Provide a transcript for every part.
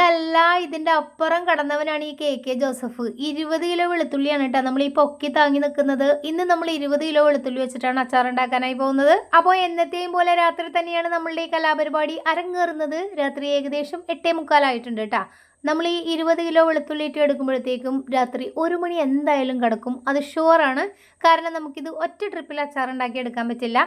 ഇതല്ല ഇതിന്റെ അപ്പുറം കടന്നവനാണ് ഈ കെ കെ ജോസഫ്. ഇരുപത് കിലോ വെളുത്തുള്ളിയാണ് കേട്ടോ നമ്മൾ ഈ പൊക്കി താങ്ങി നിൽക്കുന്നത്. ഇന്ന് നമ്മൾ ഇരുപത് കിലോ വെളുത്തുള്ളി വെച്ചിട്ടാണ് അച്ചാർ ഉണ്ടാക്കാനായി പോകുന്നത്. അപ്പോൾ എന്നത്തെയും പോലെ രാത്രി തന്നെയാണ് നമ്മളുടെ ഈ കലാപരിപാടി അരങ്ങേറുന്നത്. രാത്രി ഏകദേശം എട്ടേ മുക്കാലായിട്ടുണ്ട് കേട്ടോ. നമ്മൾ ഈ ഇരുപത് കിലോ വെളുത്തുള്ളി ഇട്ട് എടുക്കുമ്പോഴത്തേക്കും രാത്രി ഒരു മണി എന്തായാലും കിടക്കും. അത് ഷുവറാണ്. കാരണം നമുക്കിത് ഒറ്റ ട്രിപ്പിൽ അച്ചാർ ഉണ്ടാക്കി എടുക്കാൻ പറ്റില്ല.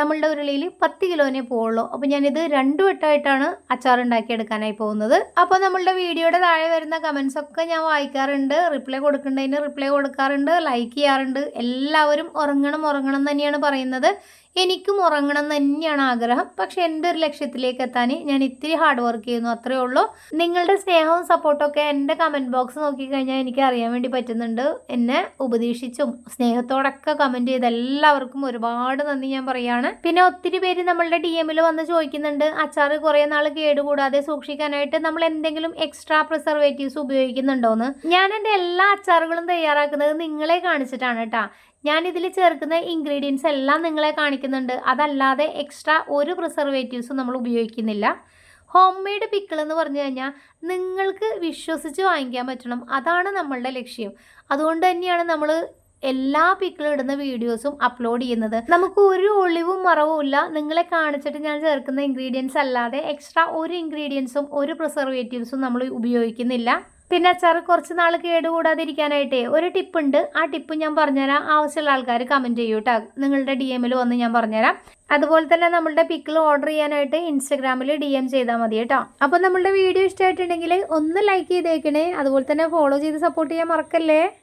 നമ്മളുടെ ഉരുളിയിൽ പത്ത് കിലോനെ പോവുള്ളൂ. അപ്പോൾ ഞാനിത് രണ്ടു വട്ടമായിട്ടാണ് അച്ചാർ ഉണ്ടാക്കി എടുക്കാനായി പോകുന്നത്. അപ്പോൾ നമ്മളുടെ വീഡിയോയുടെ താഴെ വരുന്ന കമൻസ് ഒക്കെ ഞാൻ വായിക്കാറുണ്ട്. റിപ്ലൈ കൊടുക്കേണ്ടതിന് റിപ്ലൈ കൊടുക്കാറുണ്ട്. ലൈക്ക് ചെയ്യാറുണ്ട്. എല്ലാവരും ഉറങ്ങണം ഉറങ്ങണം തന്നെയാണ് പറയുന്നത്. എനിക്കും ഉറങ്ങണം തന്നെയാണ് ആഗ്രഹം. പക്ഷെ എന്റെ ഒരു ലക്ഷ്യത്തിലേക്ക് എത്താൻ? ഞാൻ ഇത്തിരി ഹാർഡ് വർക്ക് ചെയ്യുന്നു അത്രേ ഉള്ളൂ. നിങ്ങളുടെ സ്നേഹവും സപ്പോർട്ടും ഒക്കെ എന്റെ കമന്റ് ബോക്സ് നോക്കിക്കഴിഞ്ഞാൽ എനിക്ക് അറിയാൻ വേണ്ടി പറ്റുന്നുണ്ട്. എന്നെ ഉപദേശിച്ചും സ്നേഹത്തോടൊക്കെ കമന്റ് ചെയ്ത് എല്ലാവർക്കും ഒരുപാട് നന്ദി ഞാൻ പറയുകയാണ് പിന്നെ ഒത്തിരി പേര് നമ്മളുടെ ഡി എമ്മിൽ വന്ന് ചോദിക്കുന്നുണ്ട്. അച്ചാർ കുറേ നാൾ കേടുകൂടാതെ സൂക്ഷിക്കാനായിട്ട് നമ്മൾ എന്തെങ്കിലും എക്സ്ട്രാ പ്രിസർവേറ്റീവ്സ് ഉപയോഗിക്കുന്നുണ്ടോന്ന്. ഞാൻ എന്റെ എല്ലാ അച്ചാറുകളും തയ്യാറാക്കുന്നത് നിങ്ങളെ കാണിച്ചിട്ടാണ് കേട്ടോ ഞാൻ ഇതിൽ ചേർക്കുന്ന ഇൻഗ്രീഡിയൻസ് എല്ലാം നിങ്ങളെ കാണിക്കുന്നുണ്ട് അതല്ലാതെ എക്സ്ട്രാ ഒരു പ്രിസർവേറ്റീവ്സും നമ്മൾ ഉപയോഗിക്കുന്നില്ല. ഹോം മെയ്ഡ് പിക്കിൾ എന്ന് പറഞ്ഞു കഴിഞ്ഞാൽ നിങ്ങൾക്ക് വിശ്വസിച്ച് വാങ്ങിക്കാൻ പറ്റണം. അതാണ് നമ്മളുടെ ലക്ഷ്യം. അതുകൊണ്ട് തന്നെയാണ് നമ്മൾ എല്ലാ പിക്കിളും ഇടുന്ന വീഡിയോസും അപ്ലോഡ് ചെയ്യുന്നത്. നമുക്ക് ഒരു ഒളിവും മറവും ഇല്ല. നിങ്ങളെ കാണിച്ചിട്ട് ഞാൻ ചേർക്കുന്ന ഇൻഗ്രീഡിയൻസ് അല്ലാതെ എക്സ്ട്രാ ഒരു ഇൻഗ്രീഡിയൻസും ഒരു പ്രിസർവേറ്റീവ്സും നമ്മൾ ഉപയോഗിക്കുന്നില്ല. പിന്നെ അച്ചാർ കുറച്ച് നാൾ കേടുകൂടാതിരിക്കാനായിട്ടേ ഒരു ടിപ്പുണ്ട്. ആ ടിപ്പ് ഞാൻ പറഞ്ഞുതരാം. ആവശ്യമുള്ള ആൾക്കാർ കമന്റ് ചെയ്യൂ കേട്ടോ നിങ്ങളുടെ ഡി എമ്മിൽ വന്ന് ഞാൻ പറഞ്ഞുതരാം. അതുപോലെ തന്നെ നമ്മളുടെ പിക്കിൾ ഓർഡർ ചെയ്യാനായിട്ട് ഇൻസ്റ്റാഗ്രാമിൽ ഡി എം ചെയ്താൽ മതി കേട്ടോ. അപ്പോൾ നമ്മളുടെ വീഡിയോ ഇഷ്ടമായിട്ടുണ്ടെങ്കിൽ ഒന്ന് ലൈക്ക് ചെയ്തേക്കണേ. അതുപോലെ തന്നെ ഫോളോ ചെയ്ത് സപ്പോർട്ട് ചെയ്യാൻ മറക്കല്ലേ?